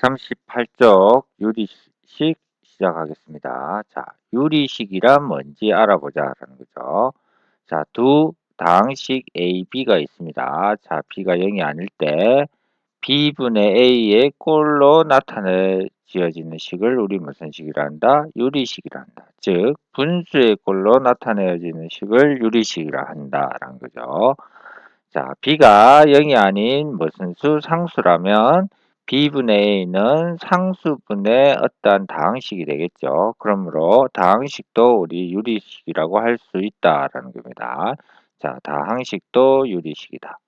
138쪽 유리식 시작하겠습니다. 자, 유리식이란 뭔지 알아보자 라는 거죠. 자, 두 다항식 A, B가 있습니다. 자, B가 0이 아닐 때 B분의 A의 꼴로 나타내 지어지는 식을 우리 무슨 식이라 한다? 유리식이라 한다. 즉, 분수의 꼴로 나타내어지는 식을 유리식이라 한다라는 거죠. 자, B가 0이 아닌 무슨 수 상수라면 B분의 A는 상수분의 어떠한 다항식이 되겠죠. 그러므로 다항식도 우리 유리식이라고 할 수 있다라는 겁니다. 자, 다항식도 유리식이다.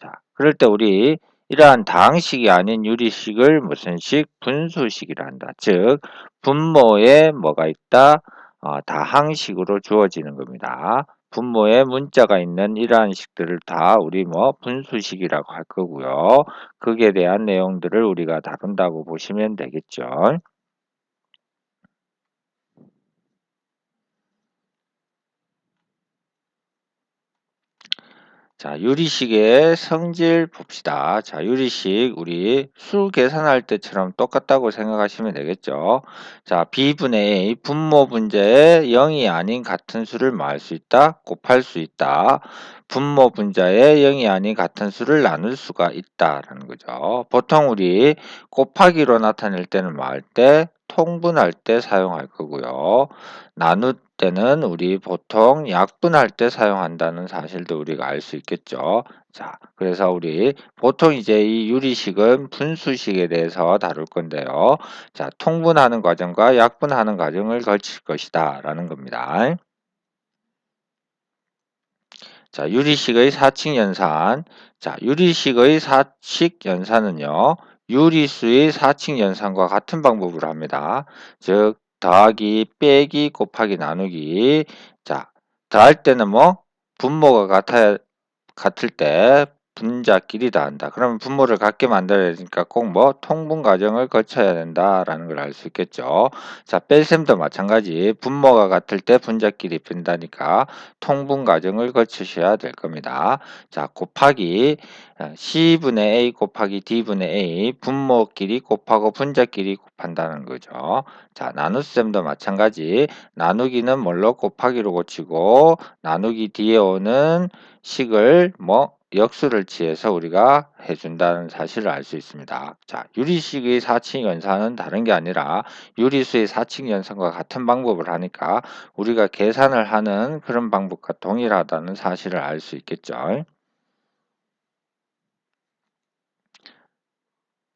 자, 그럴 때 우리 이러한 다항식이 아닌 유리식을 무슨 식? 분수식이라 한다. 즉, 분모에 뭐가 있다? 어, 다항식으로 주어지는 겁니다. 분모에 문자가 있는 이러한 식들을 다 우리 뭐 분수식이라고 할 거고요. 그에 대한 내용들을 우리가 다룬다고 보시면 되겠죠. 자, 유리식의 성질 봅시다. 자, 유리식 우리 수 계산할 때처럼 똑같다고 생각하시면 되겠죠. 자, B분의 A 분모 분자에 0이 아닌 같은 수를 뭐할수 있다? 곱할 수 있다. 분모 분자에 0이 아닌 같은 수를 나눌 수가 있다라는 거죠. 보통 우리 곱하기로 나타낼 때는 뭐할 때? 통분할 때 사용할 거고요. 나눌 때는 우리 보통 약분할 때 사용한다는 사실도 우리가 알 수 있겠죠. 자, 그래서 우리 보통 이제 이 유리식은 분수식에 대해서 다룰 건데요. 자, 통분하는 과정과 약분하는 과정을 거칠 것이다 라는 겁니다. 자, 유리식의 사칙 연산. 자, 유리식의 사칙 연산은요. 유리수의 사칙 연산과 같은 방법으로 합니다. 즉, 더하기, 빼기, 곱하기, 나누기. 자, 더할 때는 뭐 분모가 같아 같을 때 분자끼리 다한다. 그러면 분모를 같게 만들어야 되니까 꼭 뭐 통분 과정을 거쳐야 된다라는 걸 알 수 있겠죠. 자, 뺄셈도 마찬가지. 분모가 같을 때 분자끼리 빈다니까 통분 과정을 거치셔야 될 겁니다. 자, 곱하기 C분의 A 곱하기 D분의 A 분모끼리 곱하고 분자끼리 곱한다는 거죠. 자, 나눗셈도 마찬가지. 나누기는 뭘로 곱하기로 고치고 나누기 뒤에 오는 식을 뭐 역수를 취해서 우리가 해준다는 사실을 알 수 있습니다. 자, 유리식의 사칙 연산은 다른 게 아니라 유리수의 사칙 연산과 같은 방법을 하니까 우리가 계산을 하는 그런 방법과 동일하다는 사실을 알 수 있겠죠.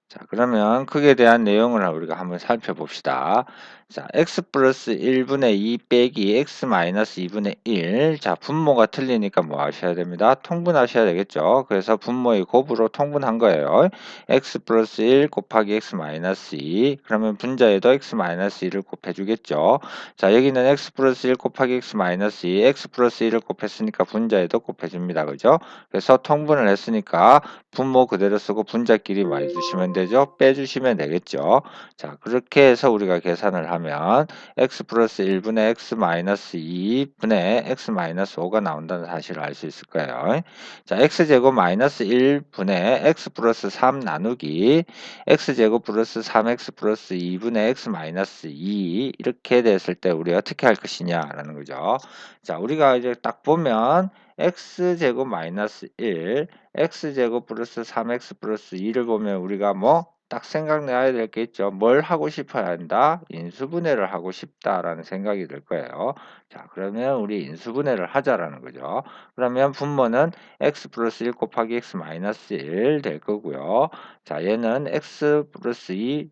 자, 그러면 크게 대한 내용을 우리가 한번 살펴봅시다. 자, x 플러스 1분의 2 빼기 x 마이너스 2분의 1. 자, 분모가 틀리니까 뭐 하셔야 됩니다? 통분하셔야 되겠죠. 그래서 분모의 곱으로 통분한 거예요. x 플러스 1 곱하기 x 마이너스 2. 그러면 분자에도 x 마이너스 2를 곱해주겠죠. 자, 여기는 x 플러스 1 곱하기 x 마이너스 2. x 플러스 1을 곱했으니까 분자에도 곱해줍니다. 그죠? 그래서 통분을 했으니까 분모 그대로 쓰고 분자끼리 많이 주시면 되죠. 빼주시면 되겠죠. 자, 그렇게 해서 우리가 계산을 하면 하면 x 플러스 1분의 x 마이너스 2분의 x 마이너스 5가 나온다는 사실을 알 수 있을 거예요. 자, x제곱 마이너스 1분의 x 플러스 3 나누기 x제곱 플러스 3x 플러스 2분의 x 마이너스 2 이렇게 됐을 때 우리 어떻게 할 것이냐라는 거죠. 자, 우리가 이제 딱 보면 x제곱 마이너스 1, x제곱 플러스 3x 플러스 2를 보면 우리가 뭐 딱 생각나야 될 게 있죠. 뭘 하고 싶어야 한다? 인수분해를 하고 싶다라는 생각이 들 거예요. 자, 그러면 우리 인수분해를 하자라는 거죠. 그러면 분모는 x 플러스 1 곱하기 x 마이너스 1 될 거고요. 자, 얘는 x 플러스 2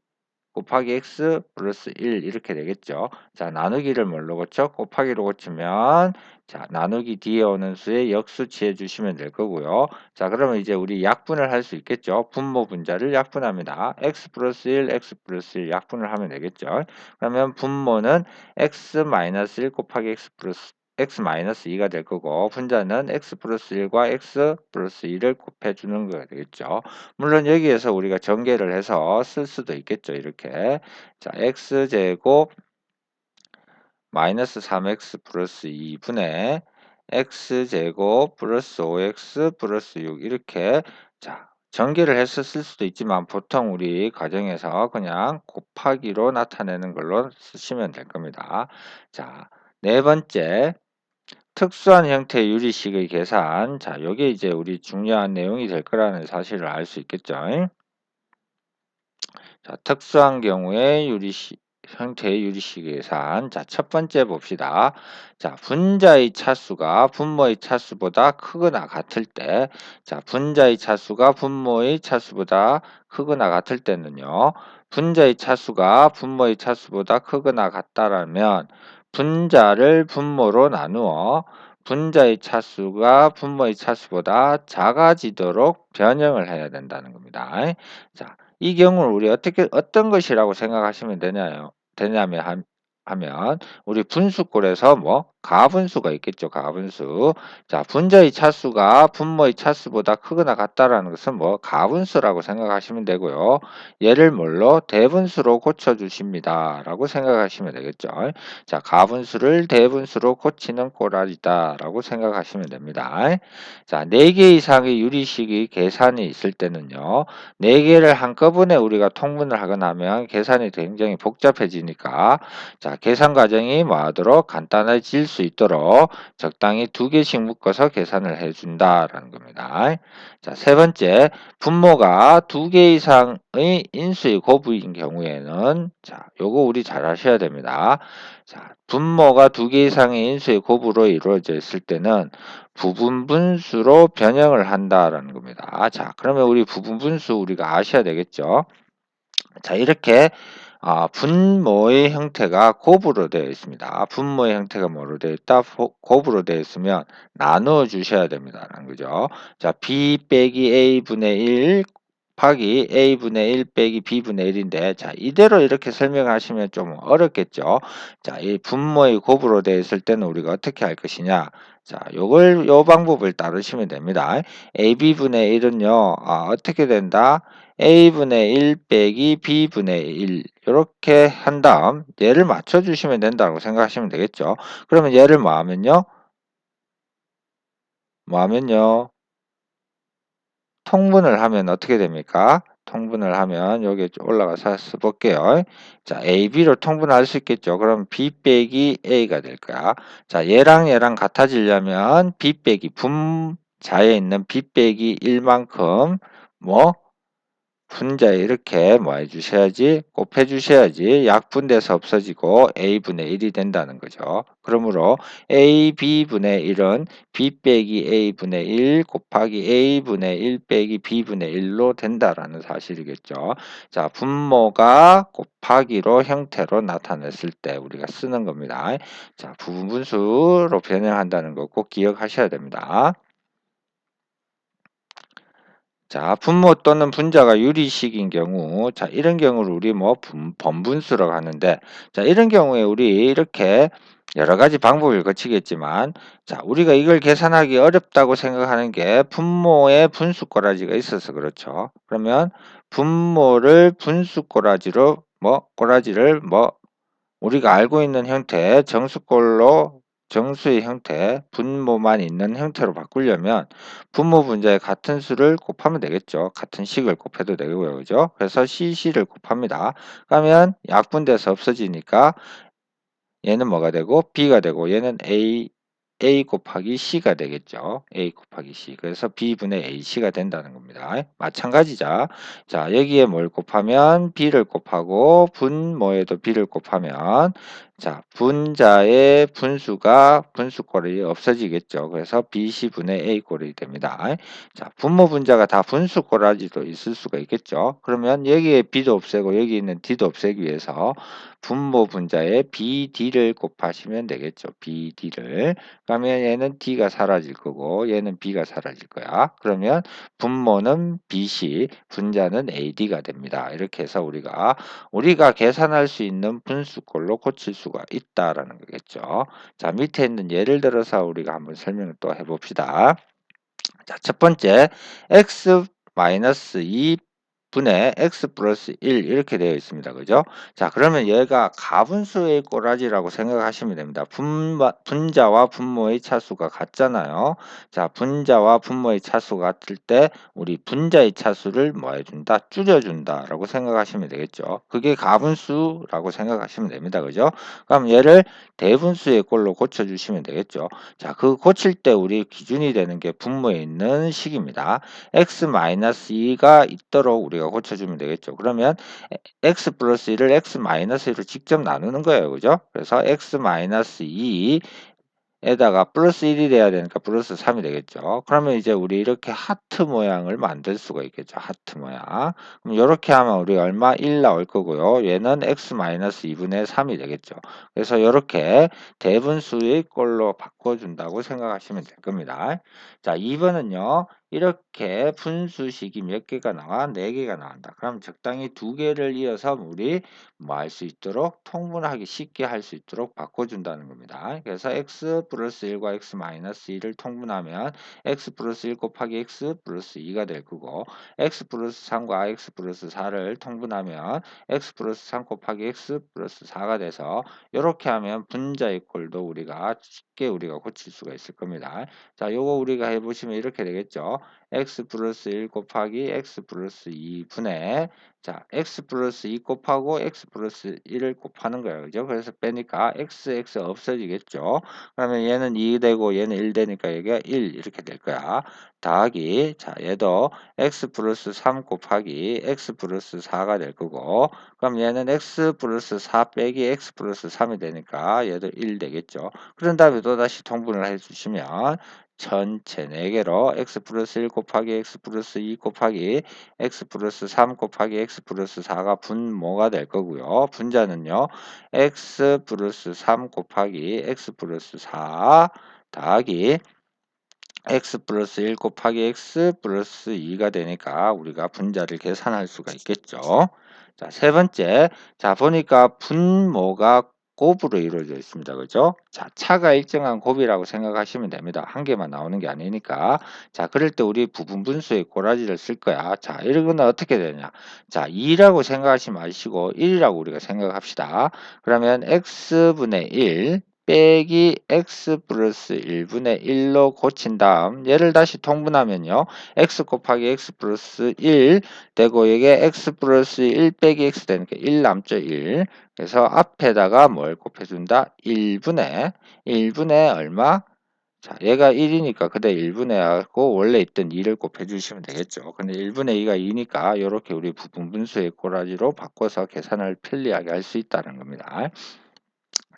곱하기 x 플러스 1 이렇게 되겠죠. 자, 나누기를 뭘로 고쳐? 곱하기로 고치면 자, 나누기 뒤에 오는 수의 역수 취해 주시면 될 거고요. 자, 그러면 이제 우리 약분을 할 수 있겠죠. 분모 분자를 약분합니다. x 플러스 1, x 플러스 1 약분을 하면 되겠죠. 그러면 분모는 x 마이너스 1 곱하기 x 플러스 x 마이너스 2가 될 거고 분자는 x 플러스 1과 x 플러스 2를 곱해주는 거가 되겠죠. 물론 여기에서 우리가 전개를 해서 쓸 수도 있겠죠. 이렇게 자 x제곱 마이너스 3x 플러스 2분의 x제곱 플러스 5x 플러스 6 이렇게 자 전개를 해서 쓸 수도 있지만 보통 우리 가정에서 그냥 곱하기로 나타내는 걸로 쓰시면 될 겁니다. 자, 네 번째. 특수한 형태의 유리식의 계산. 자, 요게 이제 우리 중요한 내용이 될 거라는 사실을 알 수 있겠죠. 자, 특수한 경우에 유리식, 형태의 유리식 계산. 자, 첫 번째 봅시다. 자, 분자의 차수가 분모의 차수보다 크거나 같을 때, 자, 분자의 차수가 분모의 차수보다 크거나 같을 때는요, 분자의 차수가 분모의 차수보다 크거나 같다라면, 분자를 분모로 나누어 분자의 차수가 분모의 차수보다 작아지도록 변형을 해야 된다는 겁니다. 자, 이 경우를 우리 어떻게 어떤 것이라고 생각하시면 되냐요? 되냐면 한- 하면 우리 분수꼴에서 뭐 가분수가 있겠죠. 가분수. 자, 분자의 차수가 분모의 차수보다 크거나 같다라는 것은 뭐 가분수라고 생각하시면 되고요. 얘를 뭘로 대분수로 고쳐 주십니다라고 생각하시면 되겠죠. 자, 가분수를 대분수로 고치는 꼬라리다라고 생각하시면 됩니다. 자, 4개 이상의 유리식이 계산이 있을 때는요. 4개를 한꺼번에 우리가 통분을 하거나 하면 계산이 굉장히 복잡해지니까 자, 계산 과정이 뭐 하도록 간단해질 수 있도록 적당히 두 개씩 묶어서 계산을 해준다라는 겁니다. 자, 세 번째, 분모가 두 개 이상의 인수의 고부인 경우에는 자, 요거 우리 잘 하셔야 됩니다. 자, 분모가 두 개 이상의 인수의 고부로 이루어져 있을 때는 부분 분수로 변형을 한다라는 겁니다. 자, 그러면 우리 부분 분수 우리가 아셔야 되겠죠? 자, 이렇게 아, 분모의 형태가 곱으로 되어 있습니다. 분모의 형태가 뭐로 되어 있다? 곱으로 되어 있으면 나누어 주셔야 됩니다. 거죠. 자, b 빼기 a분의 1 곱하기 a분의 1 빼기 b분의 1인데 자 이대로 이렇게 설명하시면 좀 어렵겠죠. 자, 이 분모의 곱으로 되어 있을 때는 우리가 어떻게 할 것이냐. 자, 요걸 요 방법을 따르시면 됩니다. ab분의 1은요. 아, 어떻게 된다? A분의 1 빼기 b분의 1 이렇게 한 다음 얘를 맞춰 주시면 된다고 생각하시면 되겠죠. 그러면 얘를 뭐 하면요? 뭐 하면요? 통분을 하면 어떻게 됩니까? 통분을 하면 여기 올라가서 써볼게요. 자, A, B로 통분할 수 있겠죠. 그럼 B 빼기 A가 될 거야. 자, 얘랑 얘랑 같아지려면 B 빼기 분자에 있는 B 빼기 1만큼 뭐 분자에 이렇게 뭐 해주셔야지 곱해 주셔야지 약분돼서 없어지고 a분의 1이 된다는 거죠. 그러므로 a, b분의 1은 b 빼기 a분의 1 곱하기 a분의 1 빼기 b분의 1로 된다라는 사실이겠죠. 자, 분모가 곱하기로 형태로 나타냈을 때 우리가 쓰는 겁니다. 자, 부분분수로 변형한다는 거 꼭 기억하셔야 됩니다. 자, 분모 또는 분자가 유리식인 경우, 자, 이런 경우를 우리 뭐 분, 번분수라고 하는데, 자, 이런 경우에 우리 이렇게 여러 가지 방법을 거치겠지만, 자, 우리가 이걸 계산하기 어렵다고 생각하는 게 분모의 분수 꼬라지가 있어서 그렇죠. 그러면 분모를 분수 꼬라지로, 뭐, 꼬라지를 뭐, 우리가 알고 있는 형태, 정수꼴로 정수의 형태, 분모만 있는 형태로 바꾸려면 분모 분자의 같은 수를 곱하면 되겠죠. 같은 식을 곱해도 되고요. 그죠? 그래서 CC를 곱합니다. 그러면 약분돼서 없어지니까 얘는 뭐가 되고 B가 되고 얘는 A A 곱하기 C가 되겠죠. A 곱하기 C. 그래서 B분의 AC가 된다는 겁니다. 마찬가지죠. 자, 여기에 뭘 곱하면 B를 곱하고 분모에도 B를 곱하면 자, 분자의 분수가 분수꼴이 없어지겠죠. 그래서 BC분의 A꼴이 됩니다. 자, 분모 분자가 다 분수꼴아지도 있을 수가 있겠죠. 그러면 여기에 B도 없애고 여기 있는 D도 없애기 위해서 분모 분자에 BD를 곱하시면 되겠죠. BD를. 그러면 얘는 D가 사라질 거고 얘는 B가 사라질 거야. 그러면 분모는 BC, 분자는 AD가 됩니다. 이렇게 해서 우리가 우리가 계산할 수 있는 분수꼴로 고칠 수가 있다라는 거겠죠. 자, 밑에 있는 예를 들어서 우리가 한번 설명을 또 해봅시다. 자, 첫 번째 x 2 분의 x 플러스 1 이렇게 되어 있습니다. 그죠? 자, 그러면 얘가 가분수의 꼬라지라고 생각하시면 됩니다. 분, 분자와 분모의 차수가 같잖아요. 자, 분자와 분모의 차수가 같을 때 우리 분자의 차수를 뭐 해준다? 줄여준다라고 생각하시면 되겠죠. 그게 가분수라고 생각하시면 됩니다. 그죠? 그럼 얘를 대분수의 꼴로 고쳐주시면 되겠죠. 자, 그 고칠 때 우리 기준이 되는 게 분모에 있는 식입니다. x-2가 있도록 우리 가 고쳐주면 되겠죠. 그러면 x 플러스 1을 x 마이너스 1로 직접 나누는 거예요. 그죠? 그래서 x-2 에다가 플러스 1이 돼야 되니까 플러스 3이 되겠죠. 그러면 이제 우리 이렇게 하트 모양을 만들 수가 있겠죠. 하트 모양. 그럼 이렇게 하면 우리 얼마? 1 나올 거고요. 얘는 x-2분의 3이 되겠죠. 그래서 이렇게 대분수의 꼴로 바꿔준다고 생각하시면 될 겁니다. 자, 2번은요. 이렇게 분수식이 몇 개가 나와? 4개가 나온다. 그럼 적당히 두 개를 이어서 우리 뭐 할 수 있도록 통분하기 쉽게 할 수 있도록 바꿔준다는 겁니다. 그래서 x 플러스 1과 x 마이너스 2를 통분하면 x 플러스 1 곱하기 x 플러스 2가 될 거고 x 플러스 3과 x 플러스 4를 통분하면 x 플러스 3 곱하기 x 플러스 4가 돼서 이렇게 하면 분자의 꼴도 우리가 쉽게 우리가 고칠 수가 있을 겁니다. 자, 요거 우리가 해보시면 이렇게 되겠죠. X 플러스 1 곱하기 x 플러스 2분의 자, x 플러스 2 곱하고 x 플러스 1을 곱하는 거예요. 그죠? 그래서 빼니까 x, x 없어지겠죠. 그러면 얘는 2 되고 얘는 1 되니까 여기가 1 이렇게 될 거야. 더하기 자, 얘도 x 플러스 3 곱하기 x 플러스 4가 될 거고 그럼 얘는 x 플러스 4 빼기 x 플러스 3이 되니까 얘도 1 되겠죠. 그런 다음에 또다시 통분을 해주시면 전체 4개로 x 플러스 1 곱하기 x 플러스 2 곱하기 x 플러스 3 곱하기 x 플러스 4가 분모가 될 거고요. 분자는요. x 플러스 3 곱하기 x 플러스 4 더하기 x 플러스 1 곱하기 x 플러스 2가 되니까 우리가 분자를 계산할 수가 있겠죠. 자, 세 번째. 자, 보니까 분모가 곱으로 이루어져 있습니다. 그죠? 자, 차가 일정한 곱이라고 생각하시면 됩니다. 한 개만 나오는 게 아니니까. 자, 그럴 때 우리 부분 분수의 꼬라지를 쓸 거야. 자, 이러면 어떻게 되냐? 자, 2라고 생각하지 마시고 1이라고 우리가 생각합시다. 그러면 x분의 1 빼기 x 플러스 1분의 1로 고친 다음 얘를 다시 통분하면요. x 곱하기 x 플러스 1 되고 이게 x 플러스 1 빼기 x 되니까 1 남죠 1. 그래서 앞에다가 뭘 곱해준다? 1분의 1분의 얼마? 자, 얘가 1이니까 그대 1분의 하고 원래 있던 2를 곱해주시면 되겠죠. 근데 1분의 2가 2니까 이렇게 우리 부분 분수의 꼬라지로 바꿔서 계산을 편리하게 할 수 있다는 겁니다.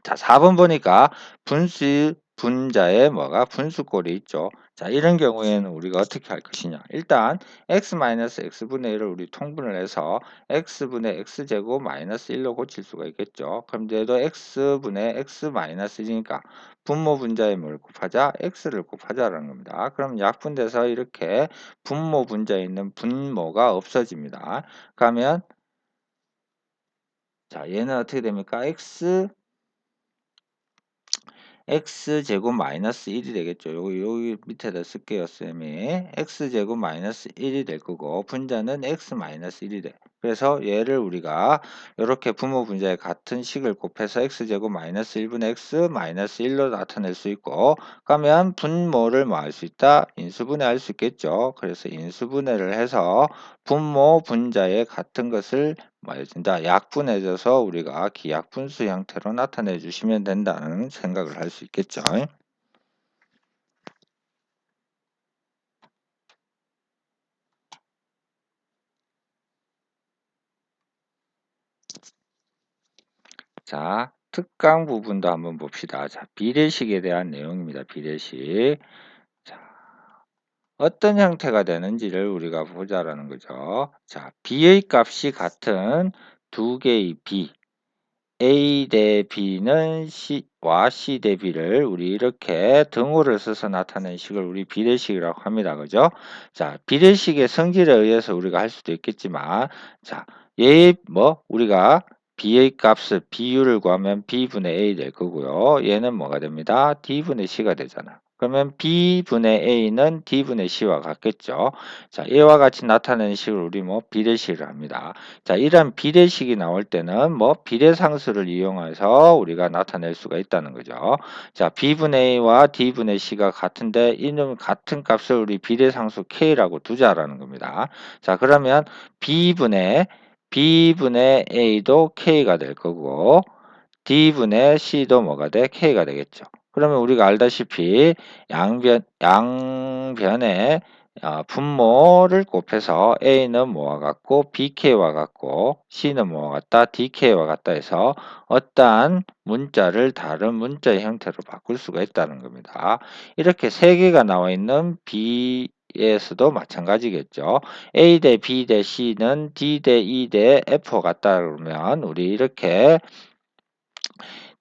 자, 4번 보니까 분수 분자에 뭐가 분수꼴이 있죠. 자, 이런 경우에는 우리가 어떻게 할 것이냐. 일단 x-x분의 1을 우리 통분을 해서 x분의 x제곱 마이너스 1로 고칠 수가 있겠죠. 그럼 얘도 x분의 x-1이니까 분모 분자에 뭘 곱하자? x를 곱하자라는 겁니다. 그럼 약분돼서 이렇게 분모 분자에 있는 분모가 없어집니다. 그러면 자, 얘는 어떻게 됩니까? x x제곱 마이너스 1이 되겠죠. 여기, 여기 밑에다 쓸게요, 쌤이. x제곱 마이너스 1이 될 거고, 분자는 x 마이너스 1이 돼. 그래서 얘를 우리가 이렇게 부모 분자의 같은 식을 곱해서 x제곱 마이너스 1분의 x 마이너스 1로 나타낼 수 있고, 그러면 분모를 뭐 할 수 있다? 인수분해 할 수 있겠죠. 그래서 인수분해를 해서 분모 분자의 같은 것을 뭐 해준다? 약분해져서 우리가 기약분수 형태로 나타내 주시면 된다는 생각을 할 수 있겠죠. 자, 특강 부분도 한번 봅시다. 자, 비례식에 대한 내용입니다. 비례식. 자, 어떤 형태가 되는지를 우리가 보자라는 거죠. 자, b의 값이 같은 두 개의 b, a 대 b는 c와 c 대 b를 우리 이렇게 등호를 써서 나타낸 식을 우리 비례식이라고 합니다. 그죠? 자, 비례식의 성질에 의해서 우리가 할 수도 있겠지만, 자, 얘 뭐 우리가 b의 값을 비율을 구하면 b분의 a 될 거고요. 얘는 뭐가 됩니다? d분의 c가 되잖아. 그러면 B분의 A는 D분의 C와 같겠죠. 자, 이와 같이 나타내는 식을 우리 뭐 비례식을 합니다. 자, 이런 비례식이 나올 때는 뭐 비례상수를 이용해서 우리가 나타낼 수가 있다는 거죠. 자, B분의 A와 D분의 C가 같은데 이놈 같은 값을 우리 비례상수 K라고 두자라는 겁니다. 자, 그러면 B분의 B분의 A도 K가 될 거고 D분의 C도 뭐가 돼? K가 되겠죠. 그러면 우리가 알다시피 양변, 양변의 어, 분모를 곱해서 A는 뭐와 같고 BK와 같고 C는 뭐와 같다? DK와 같다 해서 어떠한 문자를 다른 문자의 형태로 바꿀 수가 있다는 겁니다. 이렇게 세 개가 나와 있는 B 에서도 마찬가지겠죠. A 대 B 대 C는 D 대 E 대 F와 같다 그러면 우리 이렇게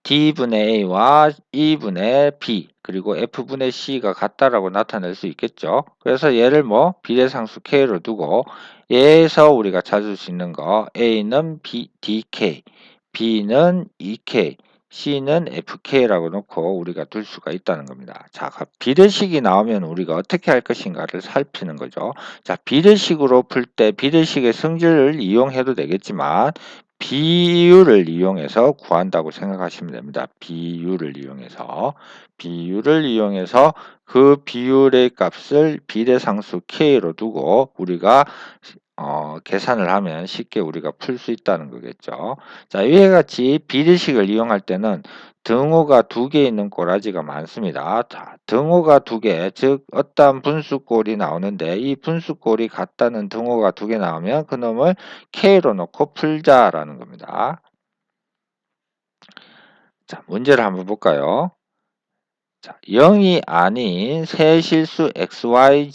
D분의 A와 E분의 B 그리고 F분의 C가 같다라고 나타낼 수 있겠죠. 그래서 얘를 뭐 비례상수 K로 두고 얘에서 우리가 찾을 수 있는 거 A는 B, DK, B는 EK, C는 FK라고 놓고 우리가 둘 수가 있다는 겁니다. 자, 비례식이 나오면 우리가 어떻게 할 것인가를 살피는 거죠. 자, 비례식으로 풀 때 비례식의 성질을 이용해도 되겠지만 비율을 이용해서 구한다고 생각하시면 됩니다. 비율을 이용해서 비율을 이용해서 그 비율의 값을 비례상수 k로 두고 우리가 어, 계산을 하면 쉽게 우리가 풀 수 있다는 거겠죠. 자, 이와 같이 비례식을 이용할 때는 등호가 두 개 있는 꼬라지가 많습니다. 자, 등호가 두 개, 즉 어떠한 분수꼴이 나오는데 이 분수꼴이 같다는 등호가 두 개 나오면 그놈을 K로 놓고 풀자라는 겁니다. 자, 문제를 한번 볼까요? 자, 0이 아닌 새 실수 xy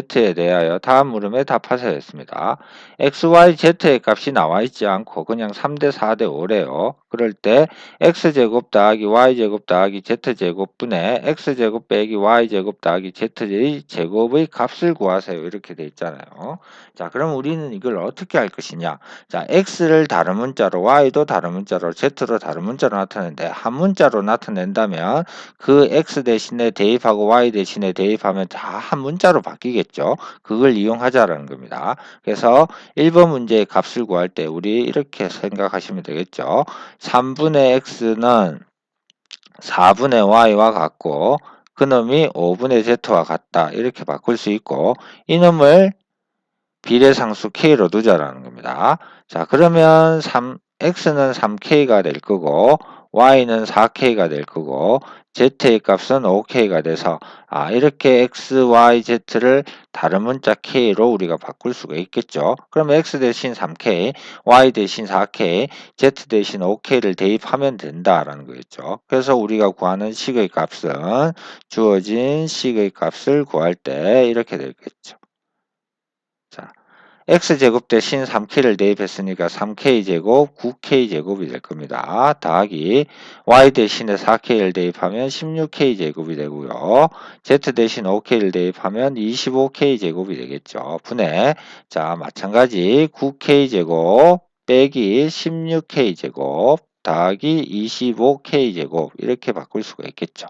z에 대하여 다음 물음에 답하셔야 했습니다. x, y, z의 값이 나와 있지 않고 그냥 3대 4대 5래요. 그럴 때 x제곱 더하기 y제곱 더하기 z제곱 분의 x제곱 빼기 y제곱 더하기 z의 제곱의 값을 구하세요. 이렇게 돼 있잖아요. 자, 그럼 우리는 이걸 어떻게 할 것이냐? 자, x를 다른 문자로, y도 다른 문자로, z로 다른 문자로 나타내는데 한 문자로 나타낸다면 그 x 대신에 대입하고 y 대신에 대입하면 다 한 문자로 바뀌 겠죠. 그걸 이용하자라는 겁니다. 그래서 1번 문제의 값을 구할 때 우리 이렇게 생각하시면 되겠죠. 3분의 x는 4분의 y와 같고 그놈이 5분의 z와 같다. 이렇게 바꿀 수 있고 이놈을 비례상수 k로 두자라는 겁니다. 자 그러면 3, x는 3k가 될 거고 y는 4k가 될 거고 z의 값은 5k가 돼서 아 이렇게 x, y, z를 다른 문자 k로 우리가 바꿀 수가 있겠죠. 그러면 x 대신 3k, y 대신 4k, z 대신 5k를 대입하면 된다라는 거겠죠. 그래서 우리가 구하는 식의 값은 주어진 식의 값을 구할 때 이렇게 되겠죠. 자, x제곱 대신 3k를 대입했으니까 3k제곱 9k제곱이 될 겁니다. 더하기 y 대신에 4k를 대입하면 16k제곱이 되고요. z 대신 5k를 대입하면 25k제곱이 되겠죠. 분해 자 마찬가지 9k제곱 빼기 16k제곱 더하기 25k제곱 이렇게 바꿀 수가 있겠죠.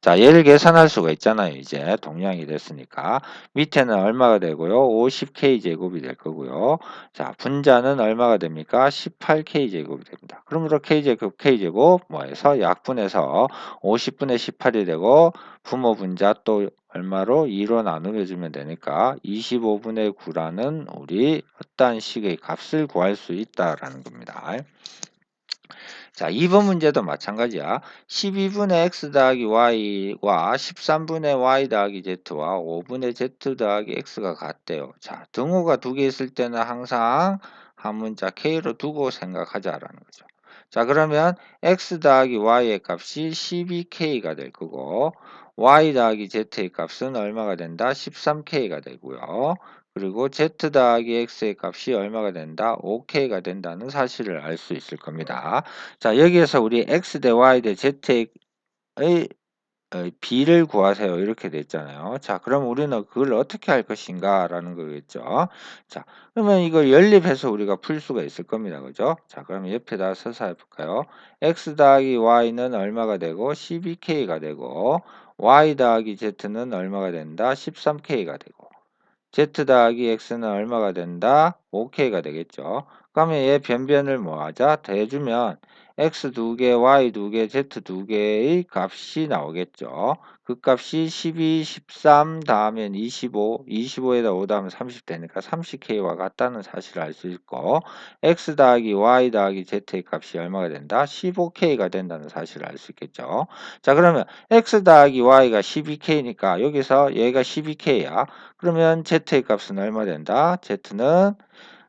자, 얘를 계산할 수가 있잖아요. 이제 동량이 됐으니까. 밑에는 얼마가 되고요? 50k제곱이 될 거고요. 자, 분자는 얼마가 됩니까? 18k제곱이 됩니다. 그러므로 k제곱, k제곱 뭐해서 약분해서 50분의 18이 되고 부모 분자 또 얼마로 2로 나누어주면 되니까 25분의 9라는 우리 어떠한 식의 값을 구할 수 있다라는 겁니다. 자, 2번 문제도 마찬가지야. 12분의 x 더하기 y와 13분의 y 더하기 z와 5분의 z 더하기 x가 같대요. 자, 등호가 두 개 있을 때는 항상 한 문자 k로 두고 생각하자라는 거죠. 자, 그러면 x 더하기 y의 값이 12k가 될 거고 y 더하기 z의 값은 얼마가 된다? 13k가 되고요. 그리고 z 더하기 x의 값이 얼마가 된다? 5k가 된다는 사실을 알 수 있을 겁니다. 자 여기에서 우리 x 대 y 대 z의 b를 구하세요. 이렇게 됐잖아요. 자 그럼 우리는 그걸 어떻게 할 것인가 라는 거겠죠. 자 그러면 이걸 연립해서 우리가 풀 수가 있을 겁니다. 그죠? 자 그럼 옆에다 서서 해볼까요? x 더하기 y는 얼마가 되고 12k가 되고 y 더하기 z는 얼마가 된다? 13k가 되고 z 더하기 x는 얼마가 된다? 5k가 되겠죠. 그러면 얘 변변을 뭐 하자? 더해주면 x 2개, y 2개, z 2개의 값이 나오겠죠. 그 값이 12, 13 다음엔 25, 25에다 5 다음에 30 되니까 30k와 같다는 사실을 알 수 있고 x 더하기 y 더하기 z의 값이 얼마가 된다? 15k가 된다는 사실을 알 수 있겠죠. 자 그러면 x 더하기 y가 12k니까 여기서 얘가 12k야. 그러면 z의 값은 얼마 된다? z는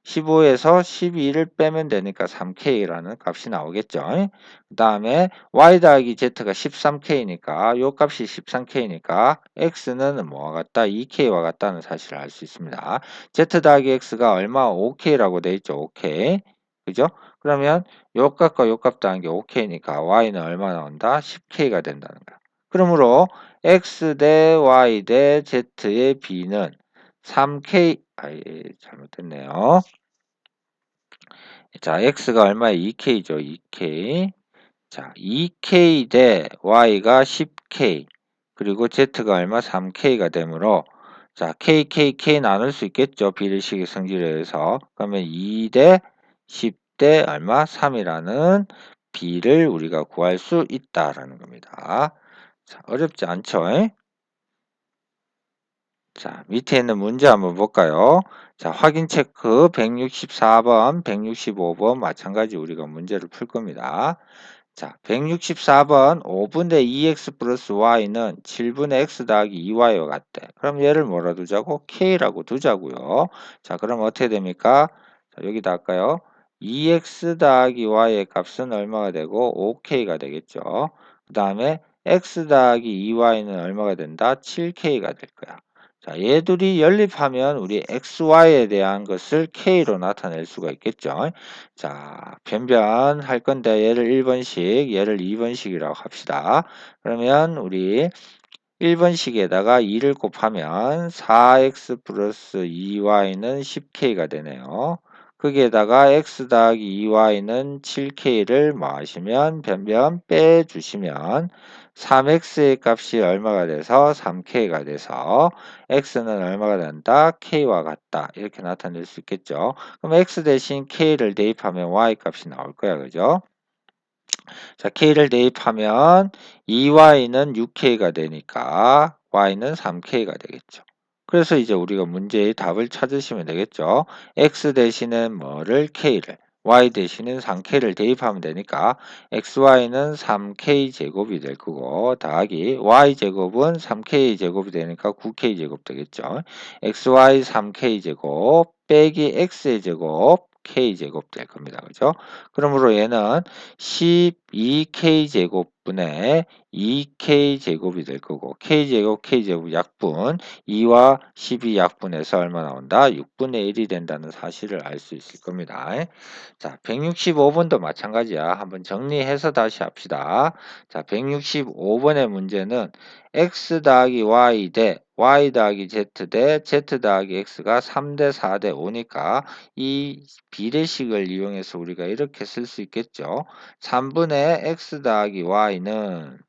15에서 12를 빼면 되니까 3k라는 값이 나오겠죠. 그 다음에 y 더하기 z가 13k니까 요 값이 13k니까 x는 뭐와 같다? 2k와 같다는 사실을 알 수 있습니다. z 더하기 x가 얼마? 5k라고 돼 있죠. 5k. 그죠? 그러면 요 값과 요 값 더한 게 5k니까 y는 얼마 나온다? 10k가 된다는 거야. 그러므로 x 대 y 대 z의 b는 3k 아예 잘못됐네요. 자, x가 얼마에 2k죠. 2k. 자, 2k 대 y가 10k. 그리고 z가 얼마 3k가 되므로 자, k, k, k 나눌 수 있겠죠. 비례식의 성질에 의해서. 그러면 2 대 10 대 얼마 3이라는 b를 우리가 구할 수 있다라는 겁니다. 자, 어렵지 않죠? 자, 밑에 있는 문제 한번 볼까요? 자, 확인 체크 164번, 165번 마찬가지 우리가 문제를 풀 겁니다. 자, 164번 5분의 2x 플러스 y는 7분의 x 더하기 2y와 같대. 그럼 얘를 뭐라 두자고? k라고 두자고요. 자, 그럼 어떻게 됩니까? 자, 여기다 할까요? 2x 더하기 y의 값은 얼마가 되고 5k가 되겠죠. 그 다음에 x 더하기 2y는 얼마가 된다? 7k가 될 거야. 자, 얘들이 연립하면 우리 xy에 대한 것을 k로 나타낼 수가 있겠죠. 자, 변변할 건데 얘를 1번씩, 얘를 2번씩이라고 합시다. 그러면 우리 1번식에다가 2를 곱하면 4x 플러스 2y는 10k가 되네요. 거기에다가 x 더하기 2y는 7k를 뭐 하시면 변변 빼주시면 3x의 값이 얼마가 돼서 3k가 돼서 x는 얼마가 된다? k와 같다. 이렇게 나타낼 수 있겠죠. 그럼 x 대신 k를 대입하면 y 값이 나올 거야. 그죠? 자, k를 대입하면 2y는 6k가 되니까 y는 3k가 되겠죠. 그래서 이제 우리가 문제의 답을 찾으시면 되겠죠. x 대신은 뭐를 k를 y 대신은 3k를 대입하면 되니까 xy는 3k 제곱이 될 거고 더하기 y 제곱은 3k 제곱이 되니까 9k 제곱 되겠죠. xy 3k 제곱 빼기 x의 제곱 k 제곱 될 겁니다. 그죠? 그러므로 얘는 12k 제곱분의 2k 제곱이 될 거고 k 제곱 k 제곱 약분 2와 12 약분해서 얼마 나온다? 6분의 1이 된다는 사실을 알 수 있을 겁니다. 자, 165번도 마찬가지야. 한번 정리해서 다시 합시다. 자, 165번의 문제는 x 더하기 y 대 y 더하기 z 대 z 더하기 x가 3대 4대 5니까 이 비례식을 이용해서 우리가 이렇게 쓸 수 있겠죠. 3분의 x 더하기 y는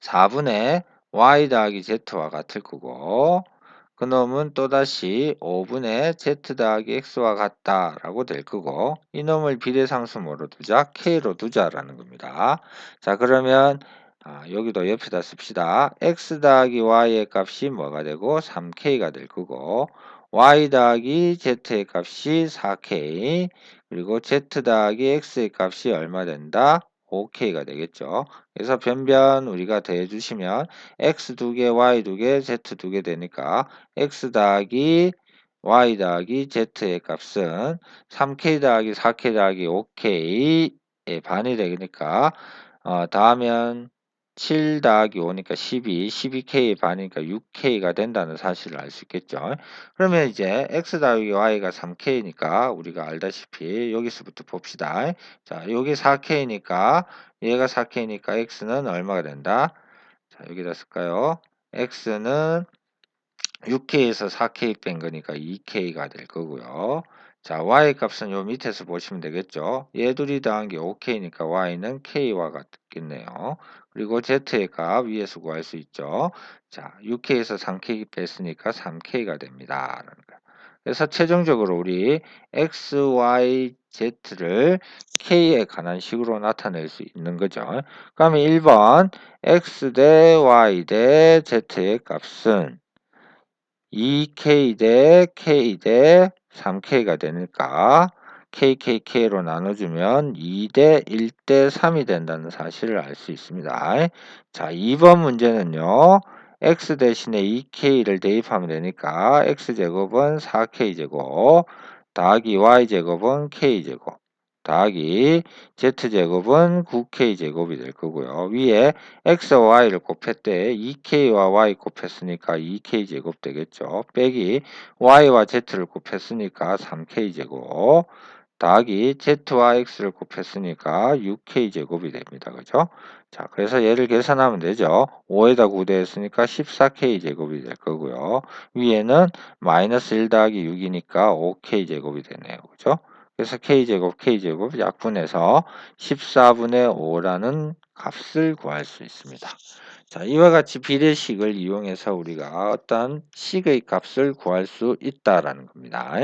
4분의 y 더하기 z와 같을 거고 그놈은 또다시 5분의 z 더하기 x와 같다 라고 될 거고 이놈을 비례상수 뭐로 두자? k로 두자라는 겁니다. 자 그러면 아, 여기도 옆에다 씁시다. x 더하기 y의 값이 뭐가 되고 3k가 될 거고 y 더하기 z의 값이 4k 그리고 z 더하기 x의 값이 얼마 된다? 5k가 되겠죠. 그래서 변변 우리가 대해주시면 x 두 개, y 두 개, z 두 개 되니까 x 더하기 y 더하기 z의 값은 3k 더하기 4k 더하기 5k의 반이 되니까 어, 다음은 7 더하기 5니까 12, 12k의 반이니까 6k가 된다는 사실을 알 수 있겠죠. 그러면 이제 x 더하기 y가 3k니까 우리가 알다시피 여기서부터 봅시다. 자, 여기 4k니까 얘가 4k니까 x는 얼마가 된다? 자, 여기다 쓸까요? x는 6k에서 4k 뺀 거니까 2k가 될 거고요. 자, y 값은 요 밑에서 보시면 되겠죠. 얘 둘이 더한 게 5k니까 y는 k와 같겠네요. 그리고 z의 값 위에서 구할 수 있죠. 자, 6k에서 3k 뺐으니까 3k가 됩니다. 그래서 최종적으로 우리 x, y, z를 k에 관한 식으로 나타낼 수 있는 거죠. 그러면 1번 x 대 y 대 z의 값은 2k 대 k 대 3k가 되니까 KKK로 나눠주면 2대 1대 3이 된다는 사실을 알 수 있습니다. 자, 2번 문제는요. x 대신에 2k를 대입하면 되니까 x제곱은 4k제곱 더하기 y제곱은 k제곱 더하기 z제곱은 9k제곱이 될 거고요. 위에 x와 y를 곱했대 2k와 y 곱했으니까 2k제곱 되겠죠. 빼기 y와 z를 곱했으니까 3k제곱 더하기 z와 x를 곱했으니까 6k제곱이 됩니다. 그죠? 자, 그래서 얘를 계산하면 되죠. 5에다 9 대했으니까 14k제곱이 될 거고요. 위에는 마이너스 1 더하기 6이니까 5k제곱이 되네요. 그죠? 그래서 k제곱, k제곱 약분해서 14분의 5라는 값을 구할 수 있습니다. 자, 이와 같이 비례식을 이용해서 우리가 어떤 식의 값을 구할 수 있다라는 겁니다.